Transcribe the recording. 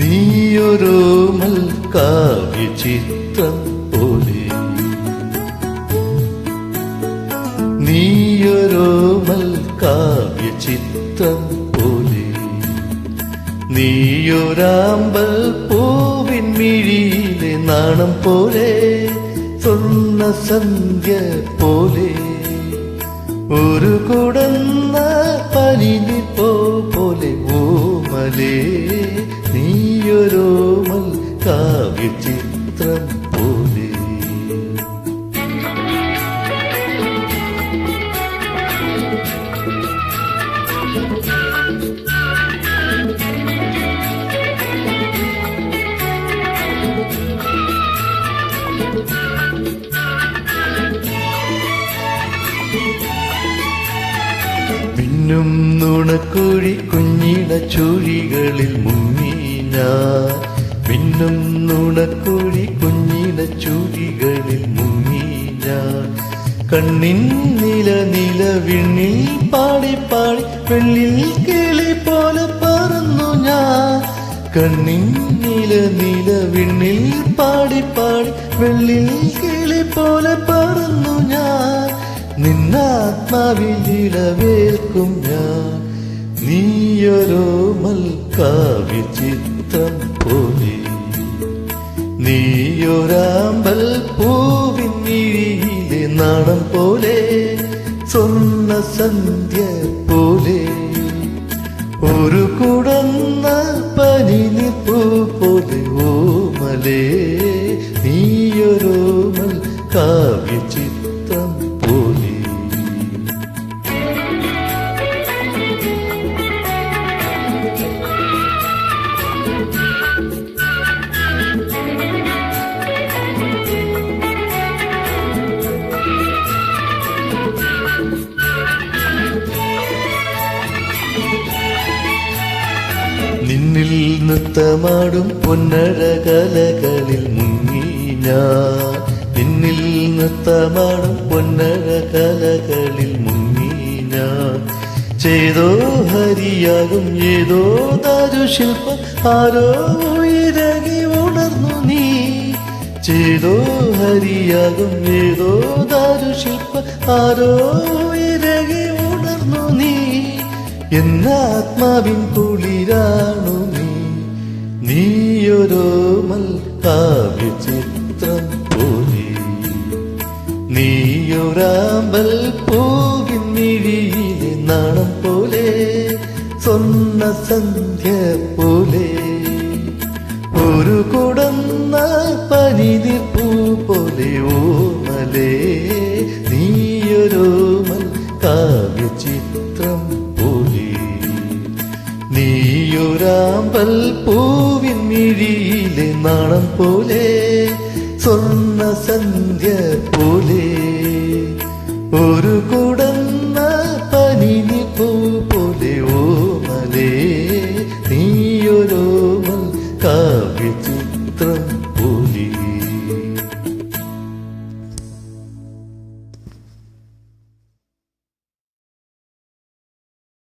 നീയൊരു മൽക്കാവ്യചിത്രം പോലെ. നീയൊരു മൽക്കാവ്യചിത്രം പോലെ. നീയൊരാമ്പൽ പൂവിൻ മിഴിയിലെ നാണം പോലെ സ്വർണ സന്ധ്യ പോലെ. ഒരു കുടന്ന പനിനി പോലെ ഓമലേ. നീയൊരോമൽ കാവ്യചിത്രം പോലെ. നുണക്കുഴി കുഞ്ഞിട ചുഴികളിൽ മുങ്ങി ഞാൻ പിന്നും നുണക്കുഴി കുഞ്ഞിട ചുരികളിൽ മുങ്ങി ഞാൻ കണ്ണിൻ നില നില വിണ്ണിൽ പാടി പാടി വെള്ളിൽ കിളി പോലെ പറന്നു ഞാൻ കണ്ണിൻ നില നില വിണ്ണിൽ പാടി പാടി വെള്ളിൽ കിളി പോലെ പറന്നു ഞാൻ നിന്നാത്മാവിലിടവേൽക്കും ഞാൻ നീയൊരു മൽക്കാവ്യ ചിത്രം പോലെ നീയൊരാമ്പൽ പൂവിൻ മിഴിയിലെ നാണം പോലെ സ്വർണ സന്ധ്യ പോലെ. ഒരു കുടന്ന പനിനി പൂ പോലെ ഓമലേ നീയൊരോമൽ കാവ്യ നിന്നിൽ നൃത്തമാടും പൊന്നഴകലകളിൽ മുങ്ങി ഞാൻ നിന്നിൽ നൃത്തമാടും പൊന്നഴകലകളിൽ മുങ്ങി ഞാൻ ചെയ്തോ ഹരിയാകും ഏതോ ദാരുശില്പം ആരോ ഇരകി ഉണർന്നു നീ. ചെയ്തോ ഹരിയാകും ഏതോ ദാരുശില്പം ആരോ എന്നാത്മാവിൻ കുളിരാണു നീ നീയൊരോ മൽക്കാവ്യ ചിത്രം പോലെ. നീയൊരാമ്പൽ പോകി മിഴിയിലെ നാണം പോലെ. സ്വർണ സന്ധ്യ പോലെ. ഒരു കുടന്ന പനിതി പൂ പോലെ ഓമലേ നീയൊരോ ചൂരാമ്പൽ പൂവിൻ മിഴിയിലെ നാണം പോലെ സ്വർണ സന്ധ്യ പോലെ. ഒരു കുടന്ന പനിനി പൂ പോലെ ഓമലേ നീയൊരോമൽ കാ